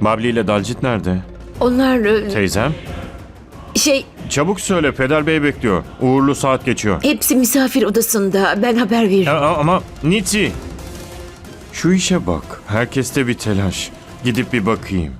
Babli ile Dalcit nerede? Onlar e, Teyzem? şey Çabuk söyle Peder Bey bekliyor. Uğurlu saat geçiyor. hepsi misafir odasında. Ben haber veririm. Ya, ama Niti. Şu işe bak. Herkeste bir telaş. Gidip bir bakayım.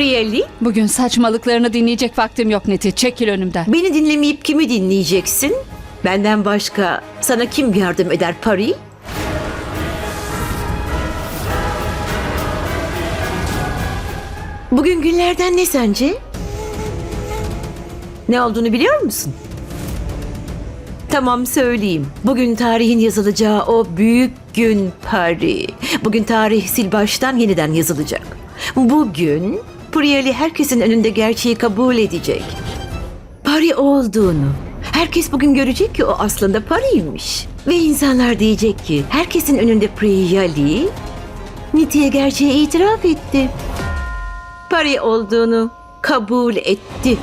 Priyeli Bugün saçmalıklarını dinleyecek vaktim yok Neti. Çekil önümden. beni dinlemeyip kimi dinleyeceksin? Benden başka sana kim yardım eder Pari? Bugün günlerden ne sence? Ne olduğunu biliyor musun? Tamam söyleyeyim. Bugün tarihin yazılacağı o büyük gün Pari. Bugün tarih sil baştan yeniden yazılacak. Bugün Priyali herkesin önünde gerçeği kabul edecek. Pari olduğunu. Herkes bugün görecek ki o aslında Pari'ymiş. Ve insanlar diyecek ki herkesin önünde Priyali Niti'ye gerçeği itiraf etti. Pari olduğunu kabul etti.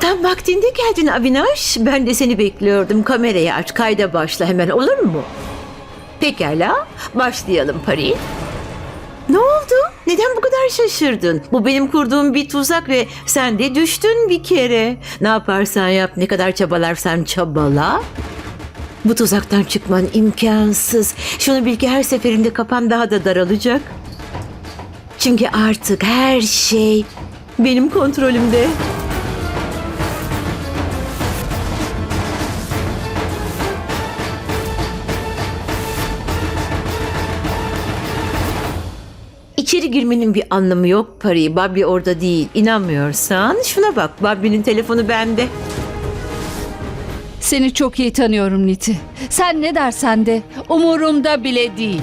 Tam vaktinde geldin Avinash. Ben de seni bekliyordum. Kamerayı aç, kayda başla hemen olur mu? Pekala, başlayalım Pari. Ne oldu? Neden bu kadar şaşırdın? Bu benim kurduğum bir tuzak ve sen de düştün bir kere. Ne yaparsan yap, ne kadar çabalarsan çabala. Bu tuzaktan çıkman imkansız. Şunu bil ki her seferinde kapan daha da daralacak. Çünkü artık her şey benim kontrolümde. İçeri girmenin bir anlamı yok Pari. Bobby orada değil. İnanmıyorsan şuna bak. Bobby'nin telefonu bende. Seni çok iyi tanıyorum Niti. Sen ne dersen de umurumda bile değil.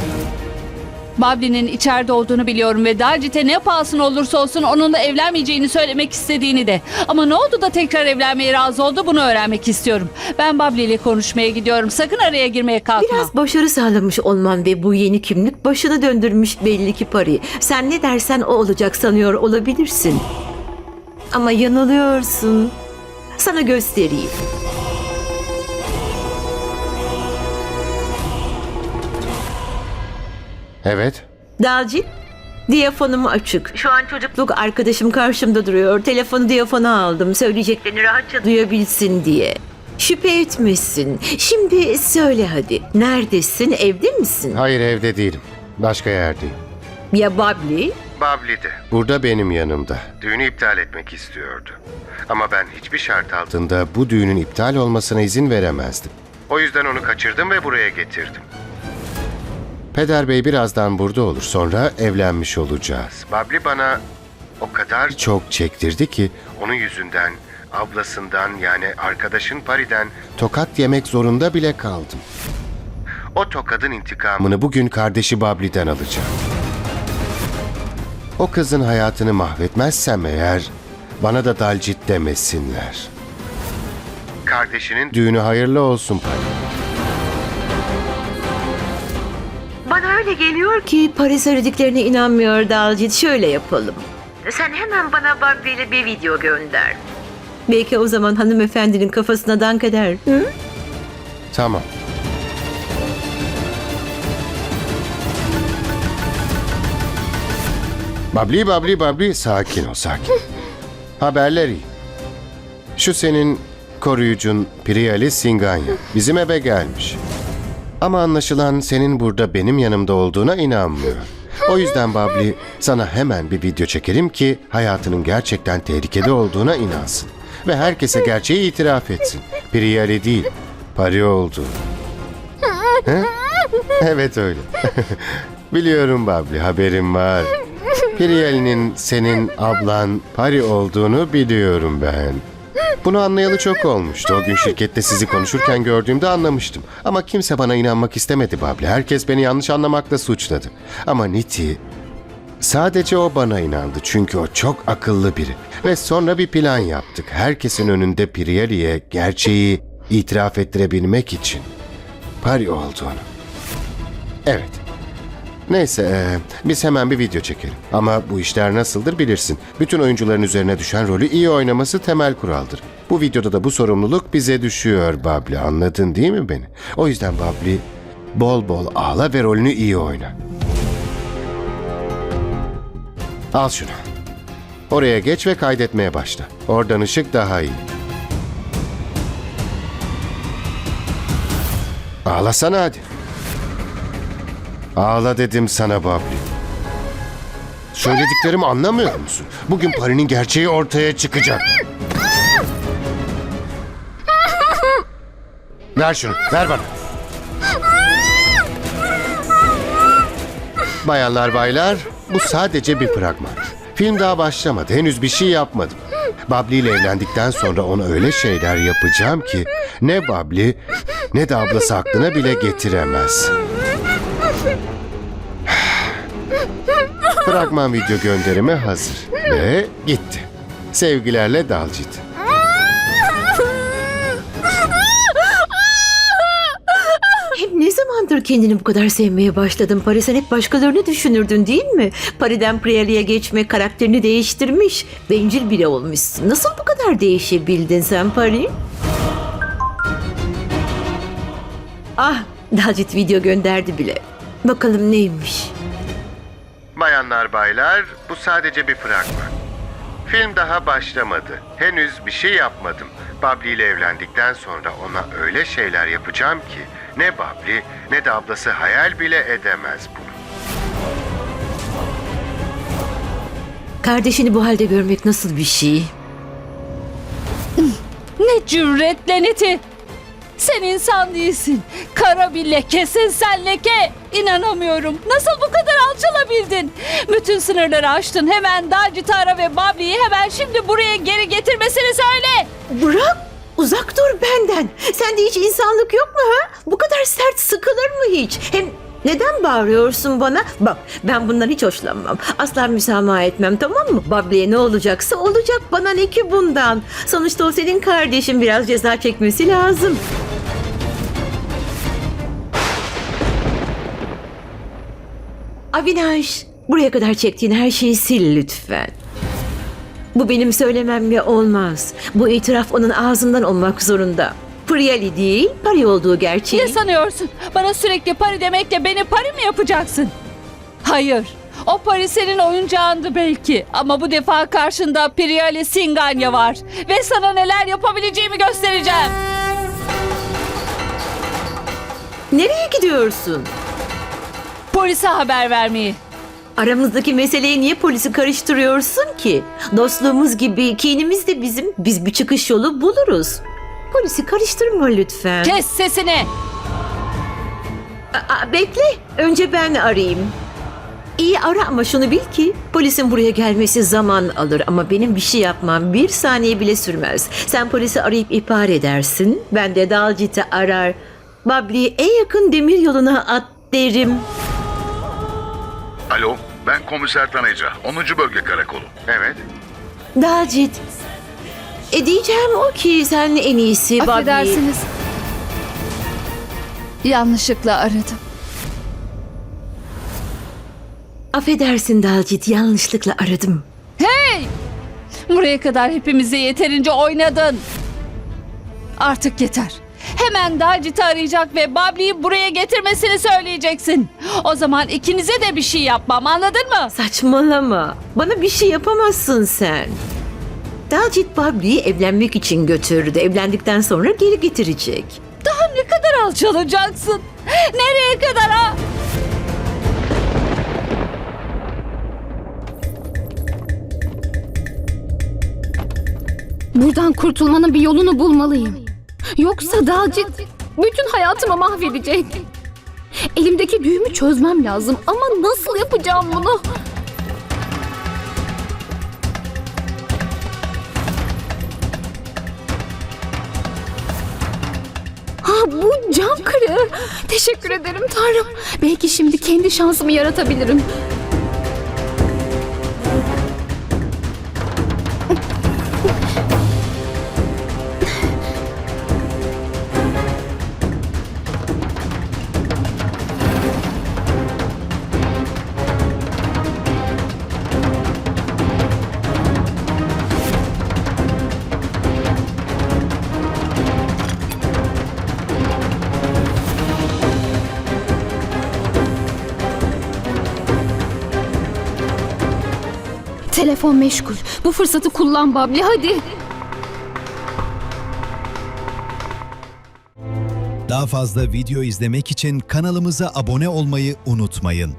Babli'nin içeride olduğunu biliyorum ve Dalcit'e ne pahasına olursa olsun onunla evlenmeyeceğini söylemek istediğini de. Ama ne oldu da tekrar evlenmeye razı oldu bunu öğrenmek istiyorum. Ben Babli ile konuşmaya gidiyorum. Sakın araya girmeye kalkma. Biraz başarı sağlamış olman ve bu yeni kimlik başını döndürmüş belli ki Pari. Sen ne dersen o olacak sanıyor olabilirsin. Ama yanılıyorsun. Sana göstereyim. Evet. Dalcin, diyafonumu açık. Şu an çocukluk arkadaşım karşımda duruyor. Telefonu diyafona aldım. Söyleyeceklerini rahatça duyabilsin diye. Şüphe etmesin. Şimdi söyle hadi. Neredesin? Evde misin? Hayır evde değilim. Başka yerdeyim. Ya Babli? Babli'de. Burada benim yanımda. Düğünü iptal etmek istiyordu. Ama ben hiçbir şart altında bu düğünün iptal olmasına izin veremezdim. O yüzden onu kaçırdım ve buraya getirdim. Peder Bey birazdan burada olur. Sonra evlenmiş olacağız. Babli bana o kadar çok çektirdi ki onun yüzünden ablasından yani arkadaşın Pari'den tokat yemek zorunda bile kaldım. O tokadın intikamını bugün kardeşi Babli'den alacağım. O kızın hayatını mahvetmezsem eğer bana da dalcit demesinler. Kardeşinin düğünü hayırlı olsun Pari. Bana öyle geliyor ki Paris söylediklerine inanmıyor Dalcit. Şöyle yapalım. Sen hemen bana Babli ile bir video gönder. Belki o zaman hanımefendinin kafasına dank eder. Hı? Tamam. Babli babli babli sakin ol sakin. Haberler iyi. Şu senin koruyucun Priyali Singanya bizim eve gelmiş. Ama anlaşılan senin burada benim yanımda olduğuna inanmıyor. O yüzden Babli sana hemen bir video çekelim ki hayatının gerçekten tehlikede olduğuna inansın. Ve herkese gerçeği itiraf etsin. Priyali değil, Pari oldu. Evet öyle. Biliyorum Babli haberim var. Priyali'nin senin ablan Pari olduğunu biliyorum ben. Bunu anlayalı çok olmuştu. O gün şirkette sizi konuşurken gördüğümde anlamıştım. Ama kimse bana inanmak istemedi Babli. Herkes beni yanlış anlamakla suçladı. Ama Niti sadece o bana inandı. Çünkü o çok akıllı biri. Ve sonra bir plan yaptık. Herkesin önünde Priyali'ye gerçeği itiraf ettirebilmek için Pari olduğunu. Evet. Neyse ee, biz hemen bir video çekelim. Ama bu işler nasıldır bilirsin. Bütün oyuncuların üzerine düşen rolü iyi oynaması temel kuraldır. Bu videoda da bu sorumluluk bize düşüyor Babli. Anladın değil mi beni? O yüzden Babli bol bol ağla ve rolünü iyi oyna. Al şunu. Oraya geç ve kaydetmeye başla. Oradan ışık daha iyi. Ağlasana hadi. Ağla dedim sana Babli. Söylediklerimi anlamıyor musun? Bugün Pari'nin gerçeği ortaya çıkacak. Ver şunu, ver bana. Bayanlar baylar, bu sadece bir fragman. Film daha başlamadı, henüz bir şey yapmadım. Babli ile evlendikten sonra ona öyle şeyler yapacağım ki ne Babli ne de ablası aklına bile getiremez. Fragman video gönderimi hazır ve gitti. Sevgilerle Dalcit. Zamandır kendini bu kadar sevmeye başladın Pari? Sen hep başkalarını düşünürdün değil mi? Pari'den Priyali'ye geçme karakterini değiştirmiş. Bencil biri olmuşsun. Nasıl bu kadar değişebildin sen Pari? Ah, Dalcit video gönderdi bile. Bakalım neymiş? Bayanlar baylar, bu sadece bir fragman. Film daha başlamadı. Henüz bir şey yapmadım. Babli ile evlendikten sonra ona öyle şeyler yapacağım ki ne Babli ne de ablası hayal bile edemez bunu. Kardeşini bu halde görmek nasıl bir şey? Ne cüret Leneti. Sen insan değilsin. Kara bir lekesin sen leke. İnanamıyorum. Nasıl bu kadar alçalabildin? Bütün sınırları aştın. Hemen Dalcit'i ara ve Babli'yi hemen şimdi buraya geri getirmesini söyle. Bırak! Uzak dur benden. Sende hiç insanlık yok mu ha? Bu kadar sert sıkılır mı hiç? Hem neden bağırıyorsun bana? Bak ben bundan hiç hoşlanmam. Asla müsamaha etmem tamam mı? Babli'ye ne olacaksa olacak. Bana ne ki bundan? Sonuçta o senin kardeşin biraz ceza çekmesi lazım. Avinaş, buraya kadar çektiğin her şeyi sil lütfen. Bu benim söylememle olmaz. Bu itiraf onun ağzından olmak zorunda. Priyali değil, Pari olduğu gerçeği. Ne sanıyorsun? Bana sürekli pari demekle beni pari mi yapacaksın? Hayır. O pari senin oyuncağındı belki. Ama bu defa karşında Priyali Singanya var. Ve sana neler yapabileceğimi göstereceğim. Nereye gidiyorsun? Polise haber vermeyi. Aramızdaki meseleyi niye polisi karıştırıyorsun ki? Dostluğumuz gibi kinimiz de bizim. Biz bir çıkış yolu buluruz. Polisi karıştırma lütfen. Kes sesini. Aa, bekle. Önce ben arayayım. İyi ara ama şunu bil ki polisin buraya gelmesi zaman alır ama benim bir şey yapmam bir saniye bile sürmez. Sen polisi arayıp ihbar edersin. Ben de Dalcit'i arar. Babli'yi en yakın demir yoluna at derim. Ben komiser Tanayca, 10. Bölge Karakolu. Evet. Dalcit. E diyeceğim o ki sen en iyisi Babli'yi... Affedersiniz. Yanlışlıkla aradım. Affedersin Dalcit yanlışlıkla aradım. Hey! Buraya kadar hepimize yeterince oynadın. Artık yeter. Hemen Dalcit'i arayacak ve Babli'yi buraya getirmesini söyleyeceksin. O zaman ikinize de bir şey yapmam anladın mı? Saçmalama. Bana bir şey yapamazsın sen. Dalcit Babli'yi evlenmek için götürdü. Evlendikten sonra geri getirecek. Daha ne kadar alçalacaksın? Nereye kadar ha? Buradan kurtulmanın bir yolunu bulmalıyım. Yoksa Dalcit bütün hayatımı mahvedecek. Elimdeki düğümü çözmem lazım ama nasıl yapacağım bunu? Ha bu cam kırığı. Teşekkür ederim Tanrım. Belki şimdi kendi şansımı yaratabilirim. Telefon meşgul. Bu fırsatı kullan Babli hadi. Daha fazla video izlemek için kanalımıza abone olmayı unutmayın.